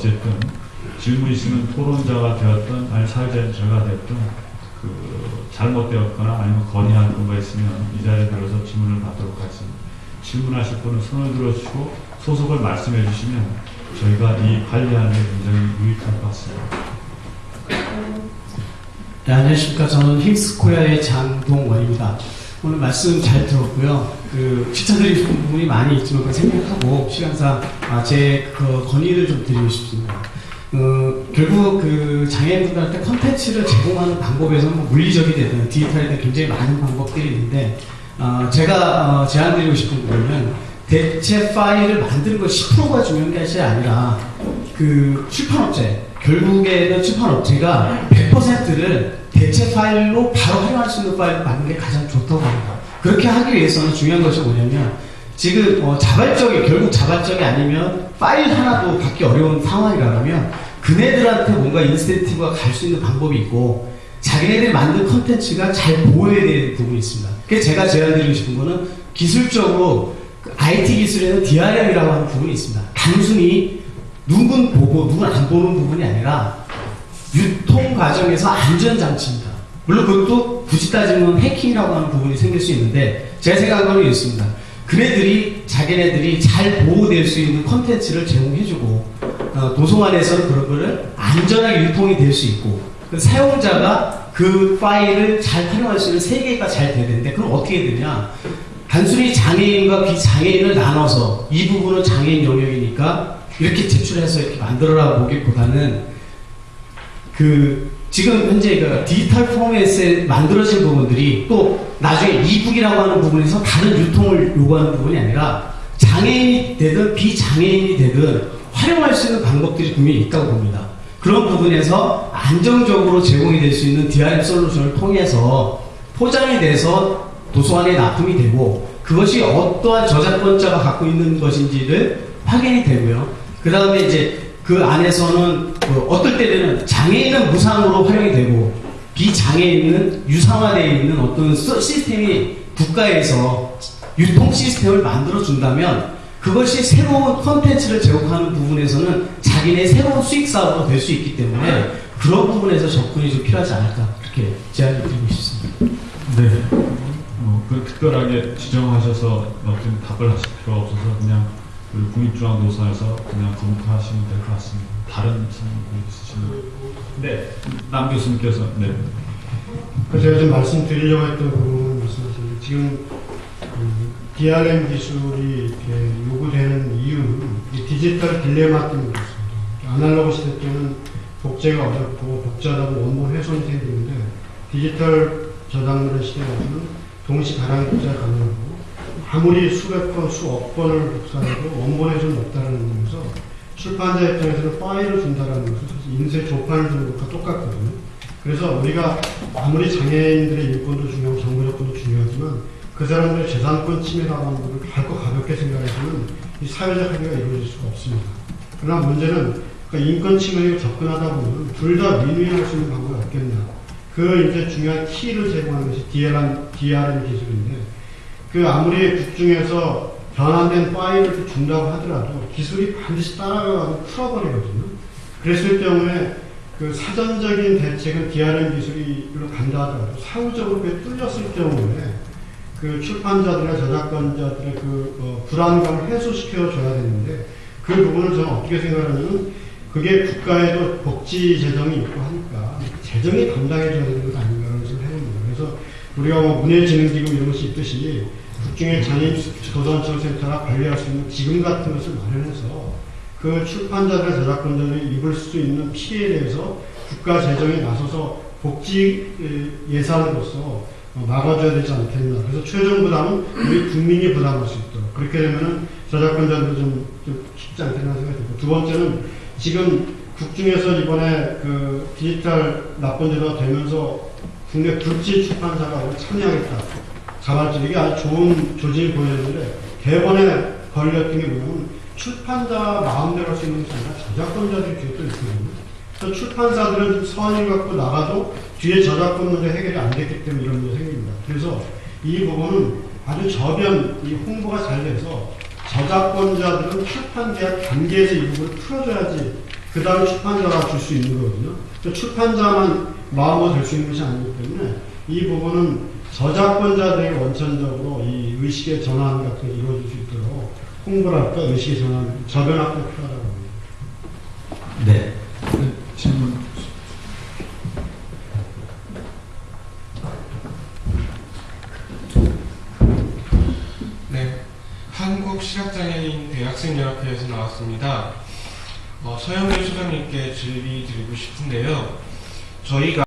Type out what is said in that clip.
어쨌든 질문 있으면 토론자가 되었든 아니 사회자가 됐든 그 잘못되었거나 아니면 건의할 건가 있으면 이 자리에 들어서 질문을 받도록 하겠습니다. 질문하실 분은 손을 들어주시고 소속을 말씀해 주시면 저희가 이 관리하는 데 굉장히 유익할 것 같습니다. 네, 안녕하십니까. 저는 힐스코리아의 장동원입니다. 오늘 말씀 잘 들었고요. 그 싶은 부분이 많이 있지만 그 생각하고 시간상 아, 제그 건의를 좀 드리고 싶습니다. 어, 결국 그 장애인분들한테 컨텐츠를 제공하는 방법에서는 뭐 물리적이 되든 디지털이든 굉장히 많은 방법들이 있는데 어, 제가 어, 제안드리고 싶은 거는 대체 파일을 만드는 거 10%가 중요한 것이 아니라 그 출판업체 결국에는 출판업체가 100%를 대체 파일로 바로 활용할 수 있는 파일을 만드는 게 가장 좋다고 합니다. 그렇게 하기 위해서는 중요한 것이 뭐냐면 지금 어, 자발적이 결국 자발적이 아니면 파일 하나도 받기 어려운 상황이라면 그네들한테 뭔가 인센티브가 갈 수 있는 방법이 있고 자기네들이 만든 컨텐츠가 잘 보호해야 되는 부분이 있습니다. 그래서 제가 제안드리고 싶은 거는 기술적으로 그 IT 기술에는 DRM이라고 하는 부분이 있습니다. 단순히 누군 보고 누군 안 보는 부분이 아니라 유통 과정에서 안전장치입니다. 물론 그것도 굳이 따지면 해킹이라고 하는 부분이 생길 수 있는데 제가 생각하는 게 있습니다. 그네들이 자기네들이 잘 보호될 수 있는 컨텐츠를 제공해주고 어, 도서관에서는 그런 거를 안전하게 유통이 될 수 있고 그 사용자가 그 파일을 잘 활용할 수 있는 세계가 잘 돼야 되는데 그럼 어떻게 되냐 단순히 장애인과 비장애인을 나눠서 이 부분은 장애인 영역이니까 이렇게 제출해서 이렇게 만들어라 보기보다는 그 지금 현재 그 디지털 포맷에 만들어진 부분들이 또 나중에 이북이라고 하는 부분에서 다른 유통을 요구하는 부분이 아니라 장애인이 되든 비장애인이 되든 활용할 수 있는 방법들이 분명히 있다고 봅니다. 그런 부분에서 안정적으로 제공이 될 수 있는 DRM 솔루션을 통해서 포장이 돼서 도서관에 납품이 되고 그것이 어떠한 저작권자가 갖고 있는 것인지를 확인이 되고요. 그 다음에 이제 그 안에서는 그 어떨 때는 장애인은 무상으로 활용이 되고 비장애인은 유상화되어 있는 어떤 시- 시스템이 국가에서 유통 시스템을 만들어 준다면 그것이 새로운 컨텐츠를 제공하는 부분에서는 자기네 새로운 수익 사업으로 될 수 있기 때문에 그런 부분에서 접근이 좀 필요하지 않을까 그렇게 제안을 드리고 싶습니다. 네. 뭐, 그 특별하게 지정하셔서 어떤 답을 하실 필요가 없어서 그냥 우리 국립중앙도서관에서 그냥 검토하시면 될 것 같습니다. 다른 질문 있으시면. 네. 남 교수님께서, 네. 그 제가 좀 말씀드리려고 했던 부분 말씀하셨는데 지금 그 DRM 기술이 이렇게 요구되는 이유는 이 디지털 딜레마 때문에 그렇습니다. 아날로그 시대 때는 복제가 어렵고 복제하다고 원본 훼손이 생기는데 디지털 저작물의 시대에서는 동시 가랑 복제가 가능하고 아무리 수백 번, 수억 번을 복사해도 원본 훼손이 없다는 점에서 출판자 입장에서는 파일을 준다는 것은 인쇄 조판을 주는 것과 똑같거든요. 그래서 우리가 아무리 장애인들의 인권도 중요하고 정보적권도 중요하지만 그 사람들의 재산권 침해라고 하는 것을 밝고 가볍게 생각해서는 이 사회적 합의가 이루어질 수가 없습니다. 그러나 문제는 그 인권 침해에 접근하다 보면 둘다 윈윈할 수 있는 방법이 없겠나. 그 이제 중요한 키를 제공하는 것이 DRM, DRM 기술인데 그 아무리 국중에서 변환된 파일을 준다고 하더라도 기술이 반드시 따라가고 풀어버리거든요. 그랬을 경우에 그 사전적인 대책은 DRM 기술로 간다 하더라도 사후적으로 뚫렸을 경우에 그 출판자들이나 저작권자들의 그 어, 불안감을 해소시켜 줘야 되는데 그 부분을 저는 어떻게 생각하냐면 그게 국가에도 복지 재정이 있고 하니까 재정이 담당해 줘야 되는 것 아닌가라는 생각을 해봅니다. 그래서 우리가 뭐 문예진흥기금 이런 것이 있듯이 국중의 장애인 도서관청센터나 관리할 수 있는 기금 같은 것을 마련해서 그 출판자들, 저작권자들이 입을 수 있는 피해에 대해서 국가 재정에 나서서 복지 에, 예산으로서 어, 막아줘야 되지 않겠나. 그래서 최종 부담은 우리 국민이 부담할 수 있도록. 그렇게 되면은 저작권자들도 좀, 좀 쉽지 않겠나 생각이 들고. 두 번째는 지금 국중에서 이번에 그 디지털 납본제도가 되면서 국내 불지 출판사가 참여하겠다. 자발적 이게 아주 좋은 조짐이 보였는데 대번에 걸렸던 게 뭐냐면 출판자 마음대로 할 수 있는 것이 아니라 저작권자들이 뒤에 또 있거든요. 그래서 출판사들은 선을 갖고 나가도 뒤에 저작권 문제 해결이 안 됐기 때문에 이런 문제 생깁니다. 그래서 이 부분은 아주 저변, 이 홍보가 잘 돼서 저작권자들은 출판 계약 단계에서 이 부분을 풀어줘야지 그 다음에 출판사가 줄 수 있는 거거든요. 그 출판사만 마음으로 될 수 있는 것이 아니기 때문에 이 부분은 저작권자들이 원천적으로 이 의식의 전환 같은 게 이루어질 수 있도록 홍보를 할까 의식의 전환, 저변화가 필요하다고 봅니다. 네. 네, 질문. 네, 한국시각장애인 대학생연합회에서 나왔습니다. 어, 서영길 소장님께 질의 드리고 싶은데요. 저희가